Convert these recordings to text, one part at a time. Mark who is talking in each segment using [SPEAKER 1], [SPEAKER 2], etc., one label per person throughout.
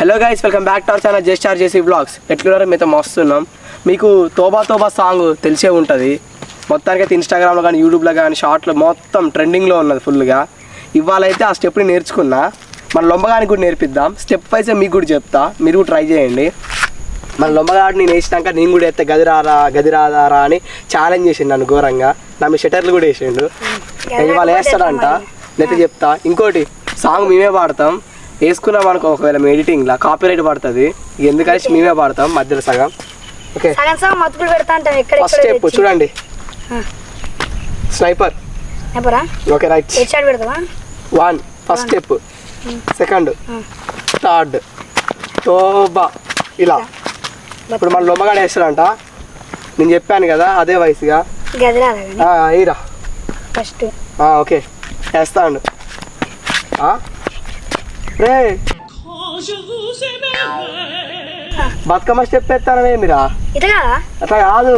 [SPEAKER 1] Hello guys welcome back to our channel just R JC vlogs ఎట్లున్నారో? మీతో మస్తున్నాం. మీకు Tauba Tauba song తెలిసే ఉంటుంది. మొత్తానికి అయితే ఇన్స్టాగ్రామ్లో కానీ యూట్యూబ్లో కానీ షార్ట్లో మొత్తం ట్రెండింగ్లో ఉన్నది ఫుల్గా ఇవాళ అయితే ఆ స్టెప్ని నేర్చుకున్నా. మన లొంబగానికి కూడా నేర్పిద్దాం. స్టెప్ వైజ్ మీకు కూడా చెప్తా. మీరు కూడా ట్రై చేయండి. మన లొంబగాడు నేను వేసినాక నేను కూడా ఎత్తే గదిరారా గదిరాదారా అని ఛాలెంజ్ చేసిండు నన్ను ఘోరంగా. నా మీ షటర్లు కూడా వేసిండు. ఇవాళ వేస్తాడంట. లేకపోతే చెప్తా. ఇంకోటి సాంగ్ మేమే పాడతాం. వేసుకున్నాం అనుకో ఒకవేళ ఎడిటింగ్లో కాపీ రైట్ పడుతుంది ఎందుకంటే మేమే పాడతాం మధ్యలో సగం. ఓకే.
[SPEAKER 2] సగం సగం మతుకులు పెడతా అంటాం ఎక్కడ
[SPEAKER 1] ఫస్ట్ స్టెప్ చూడండి. Sniper okay right
[SPEAKER 2] head shot పెడతావా?
[SPEAKER 1] One first step second third Tauba ఇలా ఇప్పుడు మన లొమ్మగాడు వేస్తాడంట. నేను చెప్పాను కదా అదే వయసుగా. ఈరా.
[SPEAKER 2] First
[SPEAKER 1] okay. వేస్తాడు. రే బతుకమ్మ స్టెప్ ఎత్తాననే మీరా? అట్లా కాదు.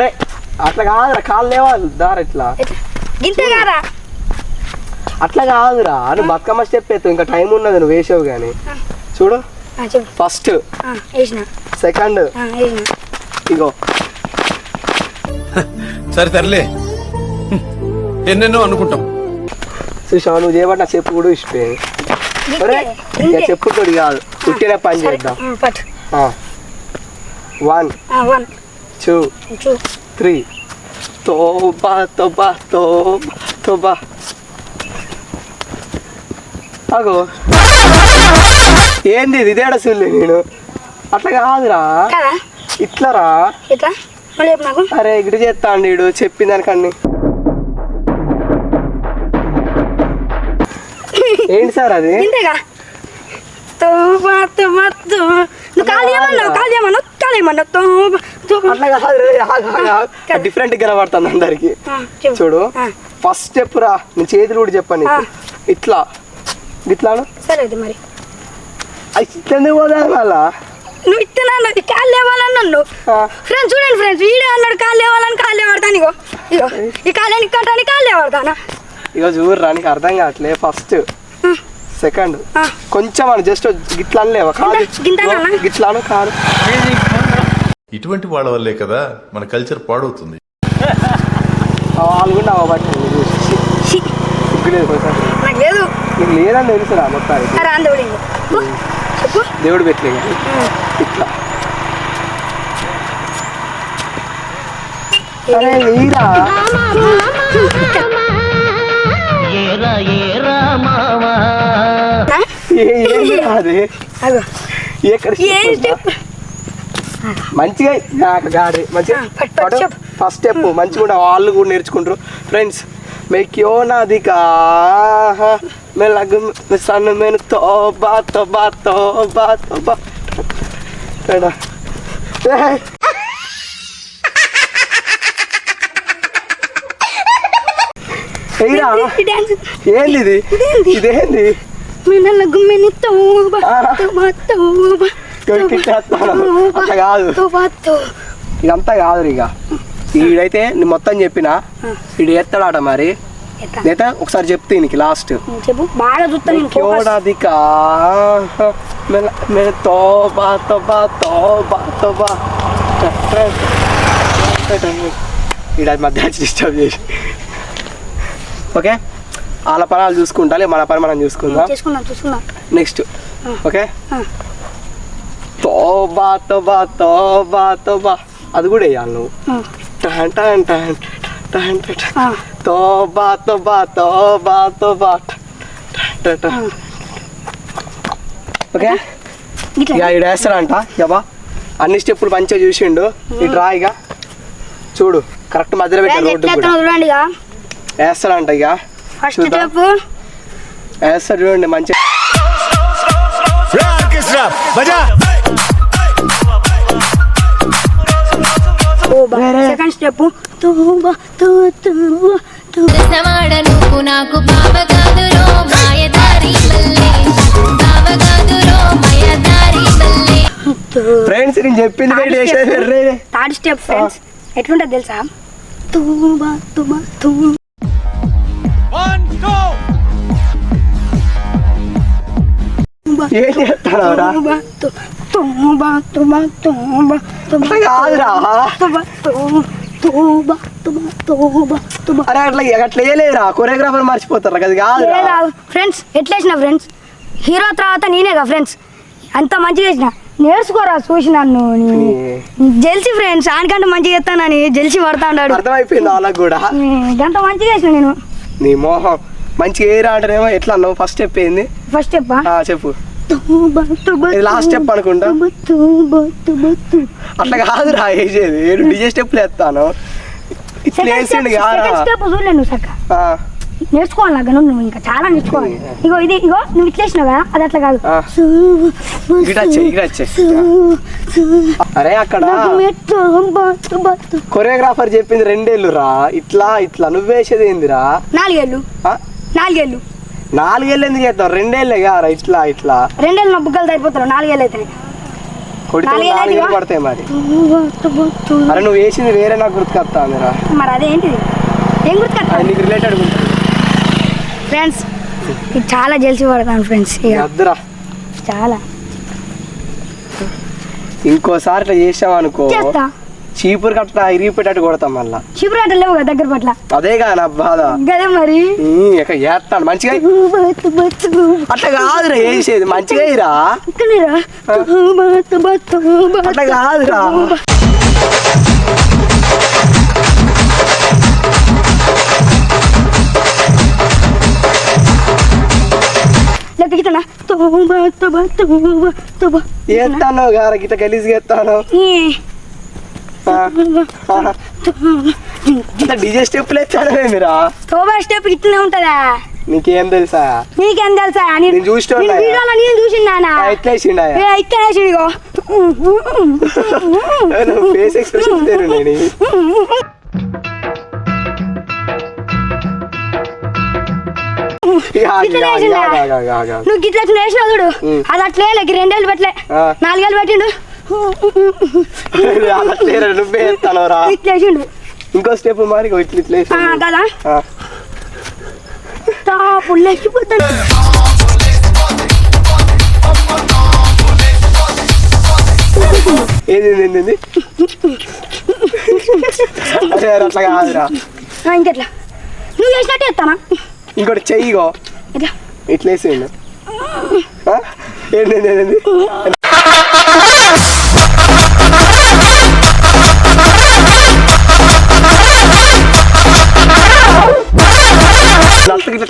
[SPEAKER 1] రే అట్లా కాదురా కాళ్ళు లేవాలి దారి ఇట్లా. అట్లా కాదురా నువ్వు బతుకమ్మ స్టెప్ ఎత్తు ఇంకా టైం ఉన్నది నువ్వు వేసావు కానీ. చూడు. ఫస్ట్. సెకండ్. ఇగో.
[SPEAKER 3] సరే తరలే ఎన్నెన్నో అనుకుంటాం.
[SPEAKER 1] చూసావా నువ్వు చేయబట్టి నా చెప్పు కూడా ఇష్టం ఒరే
[SPEAKER 2] గింతే
[SPEAKER 1] ఇక
[SPEAKER 2] గింతే
[SPEAKER 1] చెప్పు తోడి కాదు. పుట్టిన పని చేద్దాం. వన్ టూ త్రీ తోబా తోబా తోబా తోబా. అగో ఏంది ఇది? ఇదేడ సుల్లి నేను? అట్లా కాదురా.
[SPEAKER 2] కదా?
[SPEAKER 1] ఇట్లరా? అరే ఇటు చేస్తా అండి ఇడు ఏంటి సార్ అది?
[SPEAKER 2] గింతేగా తోబా తోబా తో. నువ్వు ఖాళీ ఏమన్నావు? ఖాళీ ఏమన్నావు? ఖాళీ ఏమన్నావు? తోబా తోబా.
[SPEAKER 1] అట్లా కాదు డిఫరెంట్ కనబడుతుంది అందరికి. చూడు. ఫస్ట్ స్టెప్ రా. నీ చేతులు కూడా చెప్పండి. ఇట్లా. ఇట్లాను.
[SPEAKER 2] సరే మరి.
[SPEAKER 1] ఇట్లనే పోదా మళ్ళా?
[SPEAKER 2] నువ్వు ఇత్తనా అన్నది. కాళ్ళు లేవాలన్నాను నువ్వు.
[SPEAKER 1] ఆ.
[SPEAKER 2] ఫ్రెండ్స్ చూడండి ఫ్రెండ్స్. వీడే అన్నాడు కాళ్ళు లేవాలని కాళ్ళు లేవాడతాను ఇగో. ఇగో. ఈ కాళ్ళని కట్టని కాళ్ళు లేవాడతానా
[SPEAKER 1] ఇక చూడరా నీకు అర్థం కావట్లే. First second. కొంచెం అని జస్ట్ గిట్లా అనలేవా కాదు? గిట్లాను కాదు.
[SPEAKER 3] ఇటువంటి వాళ్ళ వల్లే కదా మన కల్చర్ పాడవుతుంది.
[SPEAKER 1] వాళ్ళు కూడా
[SPEAKER 2] లేదు
[SPEAKER 1] లేదని తెలుసురా మొత్తానికి. దేవుడు పెట్టలే ఇట్లా. అరే ఈరా మంచిగా గాడి. మంచిగా. ఫస్ట్ స్టెప్ మంచిగా వాళ్ళు కూడా నేర్చుకుంటారు. ఫ్రెండ్స్ మేక్యో నాది కా. మెలగు సన్ను మెను తోబా తోబా తోబా తోబా ఎడా. ఏయ్. ఏయ్రా,
[SPEAKER 2] ఈ డాన్స్?
[SPEAKER 1] ఏంది ఇది?
[SPEAKER 2] ఇదేంది?
[SPEAKER 1] ఇదేంది
[SPEAKER 2] మినల గుమ్మిని తోబా. తోబా.
[SPEAKER 1] అట్లా కాదు. ఇదంతా కాదు ఇక. ఈడైతే నేను మొత్తం చెప్పిన ఈడు ఎత్తాడట మరి? నేత ఒకసారి చెప్తే నీకు లాస్ట్.
[SPEAKER 2] చెప్పు. బాగా
[SPEAKER 1] తోబా తోబా తోబా తోబా. ఈడ మధ్య డిస్టర్బ్ చేసి. ఓకే? వాళ్ళ పనాలు చూసుకుంటా మన పని మనం చూసుకుందాం.
[SPEAKER 2] చేసుకుందాం చూసుకుందాం.
[SPEAKER 1] Next okay. తోబా తోబా తోబా తోబా. అది కూడా వేయాలి నువ్వు. టన్ టన్ టన్ టన్. తోబా తోబా తోబా తోబా. ఓకే ఇక ఈడు వేస్తాడంట. యబా అన్ని స్టెప్పులు మంచిగా చూసిండు. ఈ డ్రా ఇక. చూడు. కరెక్ట్ మధ్యలో పెట్టారు
[SPEAKER 2] ఫ్రెండ్స్
[SPEAKER 1] రోడ్డు
[SPEAKER 2] చూడండి ఇక.
[SPEAKER 1] వేస్తాడంట ఇక.
[SPEAKER 2] ఫస్ట్. స్టెప్.
[SPEAKER 1] వేస్తాడు చూడండి
[SPEAKER 2] తోబా సెకండ్ స్టెప్.
[SPEAKER 4] నువ్వు నాకు బావ కాదురో మాయదారి బావ కాదురో మాయదారి మల్లె.
[SPEAKER 2] తో.
[SPEAKER 1] ఫ్రెండ్స్ నేను చెప్పింది.
[SPEAKER 2] థర్డ్ స్టెప్ ఫ్రెండ్స్ ఎట్లుంటుంది తెలుసా? తోబా తోబా తో.
[SPEAKER 1] ఏం చేస్తానవరా
[SPEAKER 2] తోబా తోబా తోబా తోబా తోబా
[SPEAKER 1] కాదురా
[SPEAKER 2] తోబా తోబా తోబా తోబా తోబా
[SPEAKER 1] అరే అట్లా అట్లా వేయలేదురా కొరియోగ్రాఫర్ మర్చిపోతారు కాదురా.
[SPEAKER 2] ఫ్రెండ్స్ ఎట్లా వేసిన ఫ్రెండ్స్ హీరో తర్వాత నేనేగా ఫ్రెండ్స్ అంత మంచిగా వేసిన. నేర్చుకోరా చూసి నన్ను. జెల్సీ ఫ్రెండ్స్ ఆనకంటే మంచిగా చేస్తానని జెల్సీ పడతా ఉన్నాడు
[SPEAKER 1] అర్థమైపోయింది వాళ్ళకి కూడా?
[SPEAKER 2] ఎంత మంచిగా వేసిన నేను.
[SPEAKER 1] నీ మోహం. మంచిగా ఏరా అంటేనేమో ఎట్లా అన్నావు? ఫస్ట్ స్టెప్ ఏంది?
[SPEAKER 2] ఫస్ట్ స్టెప్
[SPEAKER 1] ఆ, చెప్పు. last step అనుకుంటా. అట్లా కాదురా వేసేది డిజే స్టెప్ వేస్తాను ఇట్లా వేసిండు కారా?
[SPEAKER 2] నువ్వు నేర్చుకోవాలి నాకు నువ్వు ఇంకా చాలా నేర్చుకోవాలి. ఇగో ఇది ఇగో నువ్వు ఇట్లా వేసినావు కదా అది అట్లా కాదు.
[SPEAKER 1] అరే అక్కడ కొరియోగ్రాఫర్ చెప్పింది రెండేళ్ళు రా ఇట్లా. ఇట్లా నువ్వేసేది ఏందిరా?
[SPEAKER 2] నాలుగేళ్ళు? నాలుగేళ్ళు.
[SPEAKER 1] నాలుగేళ్ళు ఎందుకు చేస్తావు? రెండేళ్ళే కారా ఇట్లా ఇట్లా.
[SPEAKER 2] రెండేళ్ళు నా బుగ్గలు సరిపోతారు నాలుగేళ్ళు అయితే.
[SPEAKER 1] కొడితే. పడతాయి మరి. అరే నువ్వు వేసింది వేరే నాకు గుర్తుకొస్తాందిరా
[SPEAKER 2] మరి అదేంటిది? ఏం గుర్తుకొస్తా
[SPEAKER 1] నీకు రిలేటెడ్
[SPEAKER 2] ఫ్రెండ్స్ చాలా జెల్సీ పడతాను ఫ్రెండ్స్ ఇక.
[SPEAKER 1] వద్దురా
[SPEAKER 2] చాలా.
[SPEAKER 1] ఇంకోసారి ఇట్లా చేసాం అనుకో
[SPEAKER 2] చేస్తా.
[SPEAKER 1] చీపురు కట్ట ఇరిగిపోయేటట్టు కొడతాం మళ్ళా.
[SPEAKER 2] శిబిరాట లేవు కదా దగ్గర పట్ల.
[SPEAKER 1] అదేగా నా బాధ.
[SPEAKER 2] గదే మరి.
[SPEAKER 1] ఇక చేస్తాను. మంచిగా అట్లా కాదురా వేసేది మంచిగా ఇరా? అట్లా కాదురా. ఎత్తాను గార గిట్ట గలీజ్ ఎత్తాను డిజే స్టెప్పులు ఎత్తాడమేమిరా
[SPEAKER 2] తోబా స్టెప్ ఇట్లనే ఉంటదా
[SPEAKER 1] నీకేం తెలుసా
[SPEAKER 2] నీకేం తెలుసా నేను
[SPEAKER 1] చూసినా?
[SPEAKER 2] వీడియోలో నేను చూసిందానా
[SPEAKER 1] ఆ, ఎట్లా వేసిండా
[SPEAKER 2] ఏ ఇక్కడ వేసిడిగో
[SPEAKER 1] ఫేస్ ఎక్స్ప్రెషన్
[SPEAKER 2] నువ్వు గిట్ల వేసినావు చూడు. అది అట్లే లేక రెండేళ్ళు పెట్టలే. నాలుగేళ్ళు పెట్టిండు.
[SPEAKER 1] నువ్వే ఎత్తాను రా.
[SPEAKER 2] ఇట్లా వేసిండు
[SPEAKER 1] ఇంకో స్టెప్ మరి ఇట్లా.
[SPEAKER 2] కదా?
[SPEAKER 1] ఏది అట్లా కాదురా.
[SPEAKER 2] ఇంకెట్లా? నువ్వు చేసినట్టే ఎత్తానా
[SPEAKER 1] ఇంకోటి చెయ్యిగో.
[SPEAKER 2] ఇట్లా
[SPEAKER 1] ఇట్లా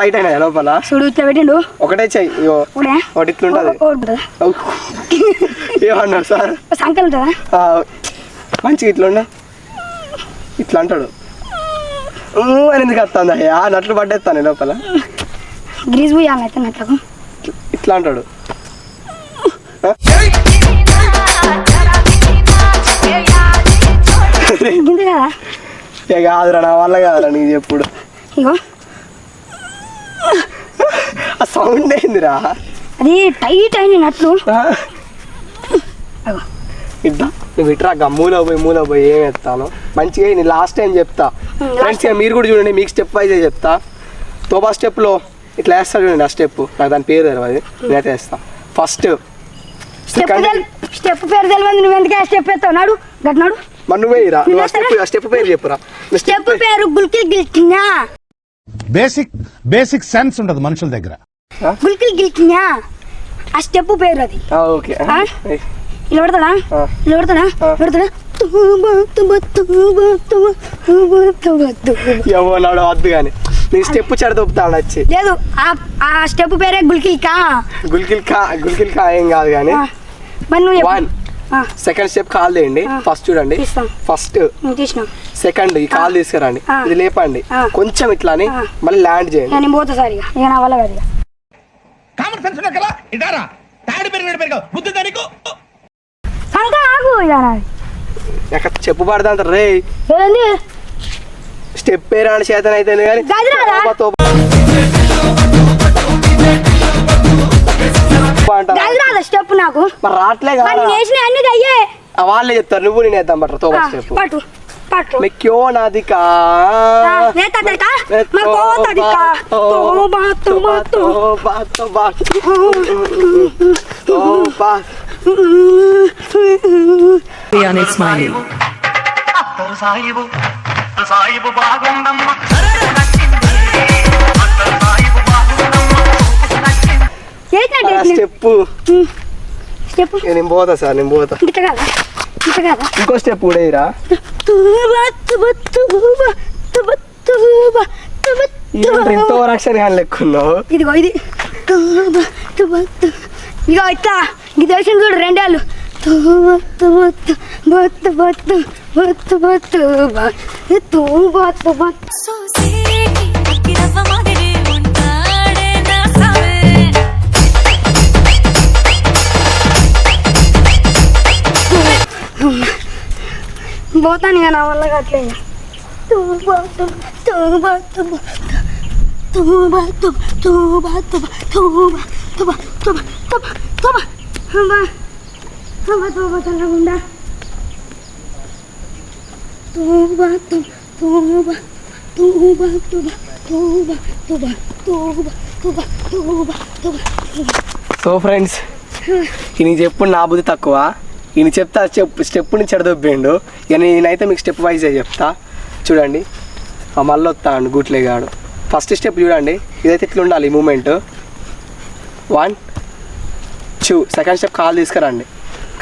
[SPEAKER 1] టైట్ అయినా లోపల?
[SPEAKER 2] చూడు ఇట్లా పెట్టిండు.
[SPEAKER 1] ఒకటే చెయ్యి ఇగో.
[SPEAKER 2] ఒకటే? ఉంటుందా.
[SPEAKER 1] ఏమన్నాడు సార్?
[SPEAKER 2] సంకల్
[SPEAKER 1] మంచిగా ఇట్లా ఇట్లా అంటాడు. అని ఎందుకు వస్తుంది? అయ్యా నట్లు పట్టేస్తాను లోపల.
[SPEAKER 2] గ్రీజ్ పోయాలి అయితే నట్లకు
[SPEAKER 1] ఇట్లా అంటాడు. ఆ? ఇక కాదురా నా వల్ల కాదురా నీకు చెప్పుడు.
[SPEAKER 2] ఇగో.
[SPEAKER 1] ఆ సౌండ్ ఏందిరా?
[SPEAKER 2] అది టైట్ అయిన నట్లు.
[SPEAKER 1] ఆ? ఇట్లా నువ్వు ఇట్రా గా మూల పోయి మూల పోయి ఏం ఎత్తాను మంచిగా నేను లాస్ట్ టైం చెప్తా. ఫ్రెండ్స్ మీరు కూడా చూడండి మీకు స్టెప్ వైజ్ చెప్తా. తోబా స్టెప్లో ఇట్లా వేస్తా చూడండి ఆ స్టెప్ నాకు దాని పేరు తెలియదు నేనైతే వేస్తా. ఫస్ట్
[SPEAKER 2] స్టెప్ పేరు తెలియదు నువ్వు ఎందుకు స్టెప్ ఎత్తావు నాడు గట్నాడు
[SPEAKER 1] మరి నువ్వే ఇరా. నువ్వు ఆ స్టెప్ స్టెప్ పేరు చెప్పురా. నువ్వు
[SPEAKER 2] స్టెప్ పేరు గుల్కిల్ గిల్కినా
[SPEAKER 5] బేసిక్ బేసిక్ సెన్స్ ఉండదు మనుషుల దగ్గర.
[SPEAKER 2] గుల్కిల్ గిల్కినా ఆ స్టెప్ పేరు అది.
[SPEAKER 1] ఓకే?
[SPEAKER 2] ఇలా పెడతాడా. ఇలా పెడతాడా. పెడతాడా
[SPEAKER 1] వద్దు కానీ నీ స్టెప్ చెడ వచ్చి
[SPEAKER 2] లేదు ఆ ఆ స్టెప్ పేరే గుల్కిల్ కా
[SPEAKER 1] గుల్కిల్ కా గుల్కిల్ కా ఏం కాదు కానీ.
[SPEAKER 2] మరి నువ్వు.
[SPEAKER 1] వన్ సెకండ్ స్టెప్ కాల్ తీయండి.
[SPEAKER 2] ఆ.
[SPEAKER 1] ఫస్ట్ చూడండి. ఫస్ట్ సెకండ్ ఈ కాల్ తీసుకురండి. ఇది లేపండి. కొంచెం ఇట్లా అని. మళ్ళీ ల్యాండ్ చేయండి.
[SPEAKER 2] నేను పోతా సార్ ఇక. ఇక నా వల్ల కాదు
[SPEAKER 6] కామన్ సెన్స్ ఉన్నా కదా. ఇదారా తాడి పెరిగినట్టు పెరిగావు. బుద్ధి దానికి
[SPEAKER 2] పోయాలి
[SPEAKER 1] ఎక్కడ చెప్పు పడదా రే
[SPEAKER 2] ఏంది?
[SPEAKER 1] స్టెప్ రాని చేతన అయితే కానీ
[SPEAKER 2] స్టెప్ నాకు?
[SPEAKER 1] వాళ్ళే చెప్తారు నువ్వు నేను వేద్దాం బట్ర తోబా స్టెప్.
[SPEAKER 2] పట్టు పట్టు.
[SPEAKER 1] మెక్యో బియానే
[SPEAKER 7] స్మైల్ సాయిబు సాయిబు
[SPEAKER 2] బాగుండమ్మ
[SPEAKER 1] స్టెప్
[SPEAKER 2] స్టెప్
[SPEAKER 1] నేను పోతా సార్ నేను పోతా. ఇంకో స్టెప్ కూడా ఇరా ఇంత ఓవర్ లెక్కున్నావు
[SPEAKER 2] ఇదిగో ఇది. ఇగో ఇట్లా. ఇది వేసిన చూడు రెండేళ్ళు. తూబత్తు బొత్తు బొత్తు బొత్తు బొత్తు బొత్తు తూ బొత్తు బొత్తు. పోతాను ఇక నా వల్ల కావట్లేదు తూబత్తు తూబత్తు తూబత్తు తూబత్తు తూబ తూబ తూబ తూబ తూబ తూబ తుబా తుబా తుబా తుబా తుబా తుబా తుబా తుబా తుబా తుబా తుబా తుబా తుబా తుబా తుబా తుబా
[SPEAKER 1] సో ఫ్రెండ్స్ ఈయన చెప్పుడు నా బుద్ధి తక్కువ. ఈయన చెప్తా చెప్పు స్టెప్ నుంచి చెడదొబ్బిండు ఇక నేనైతే మీకు స్టెప్ వైజే చెప్తా. చూడండి. ఆ మళ్ళీ వస్తాడు గుట్లేగాడు. ఫస్ట్ స్టెప్ చూడండి. ఇదైతే ఇట్లా ఉండాలి మూమెంట్ వన్ చూ సెకండ్ స్టెప్ కాలు తీసుకురండి.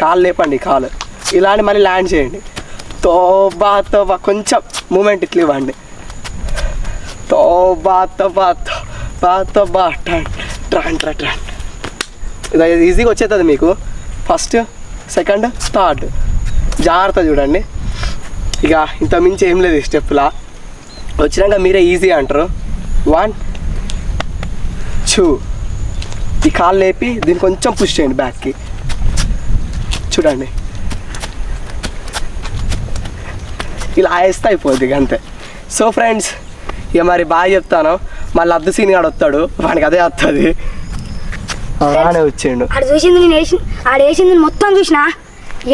[SPEAKER 1] కాలు లేపండి కాలు. ఇలాంటి మళ్ళీ ల్యాండ్ చేయండి. తోబా తోబా కొంచెం మూమెంట్ ఇట్లా ఇవ్వండి. తోబా తోబా తోబా తోబా ట్రాన్ ట్రాన్ ట్రాన్ ట్రాన్ ఇది ఈజీగా వచ్చేస్తుంది మీకు. ఫస్ట్ సెకండ్ థర్డ్ జాగ్రత్త చూడండి. ఇక ఇంత మించి ఏం లేదు ఈ స్టెప్లా వచ్చినాక మీరే ఈజీ అంటారు. వన్ టూ ఈ కాలు లేపి దీన్ని కొంచెం పుష్ చేయండి బ్యాక్కి చూడండి. ఇలా వేస్తే అయిపోద్ది అంతే. సో ఫ్రెండ్స్ ఇక మరి బాగా చెప్తాను. మళ్ళీ అద్దు సీన్ గాడు వస్తాడు. వానికి అదే వస్తుంది రానే వచ్చిండు
[SPEAKER 2] ఆడ చూసింది నేను వేసి ఆడ వేసింది మొత్తం చూసిన.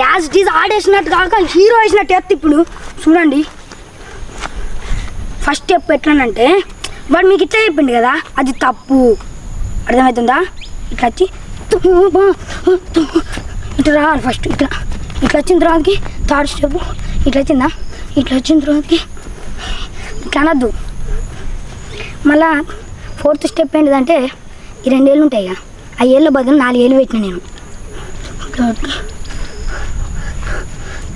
[SPEAKER 2] యాజ్ డీజ్ ఆడేసినట్టు కాక హీరో వేసినట్టు ఎత్తి ఇప్పుడు. చూడండి. ఫస్ట్ స్టెప్ ఎట్లానంటే వాడు మీకు ఇట్లా చెప్పిండు కదా అది తప్పు. అర్థమవుతుందా? ఇట్లా వచ్చి ఇట్లా రావాలి ఫస్ట్ ఇట్లా. ఇట్లా వచ్చిన తర్వాతకి థర్డ్ స్టెప్ ఇట్లా వచ్చిందా? ఇట్లా వచ్చిన తర్వాతకి ఇట్లా అనద్దు. మళ్ళా ఫోర్త్ స్టెప్ ఏంటిదంటే ఈ రెండేళ్ళు ఉంటాయి ఇక. ఆ ఏళ్ళ బదులు నాలుగేళ్ళు పెట్టిన నేను.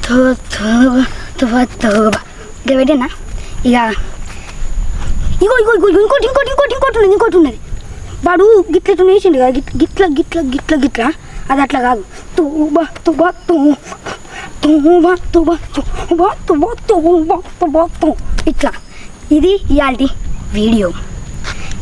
[SPEAKER 2] తో- తో- ఇట్లా పెట్టినా? ఇక ఇగో ఇగో ఇగో ఇంకోటి ఇంకోటి ఇంకోటి ఇంకోటి ఉన్నది ఇంకోటి ఉన్నది. వాడు గిట్ల ఇట్లా వేసిండు కదా గిట్- గిట్ల గిట్ల గిట్ల గిట్ల. అది అట్లా కాదు. తుబా తుబా తూ తుబా తుబా తుబా తుబా తుబా తుబా తూ ఇట్లా. ఇది ఇవాళ వీడియో.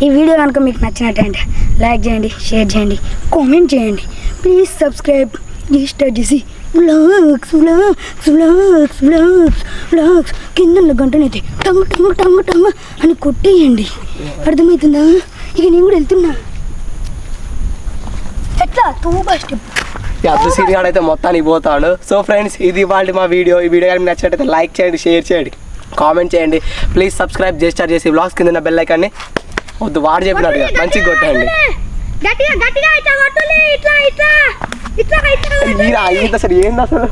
[SPEAKER 2] ఈ వీడియో కనుక మీకు నచ్చినట్టంటే లైక్ చేయండి షేర్ చేయండి కామెంట్ చేయండి. Please subscribe. రిజిస్టర్ చేసి vlogs vlogs vlogs vlogs vlogs కింద ఉన్న గంటనైతే టంగు టంగు టంగు టంగు అని కొట్టేయండి. అర్థమవుతుందా? ఇక నేను కూడా వెళ్తున్నా. ఎట్లా? తూబా స్టెప్.
[SPEAKER 1] ఈ అద్దు సీన్ గాడు అయితే మొత్తానికి పోతాడు. సో ఫ్రెండ్స్ ఇది ఇవాళ మా వీడియో. ఈ వీడియో కానీ నచ్చినట్టయితే లైక్ చేయండి షేర్ చేయండి కామెంట్ చేయండి. ప్లీజ్ సబ్స్క్రైబ్ చేసి స్టార్ట్ చేసి బ్లాగ్స్ కింద బెల్ ఐకాన్ని వద్దు వాడు చెప్పినాడు మంచిగా కొట్టండి
[SPEAKER 2] గట్టిగా గట్టిగా ఇట్లా ఇట్లా ఇట్లా ఇట్లా
[SPEAKER 1] అసలు ఏంది అసలు?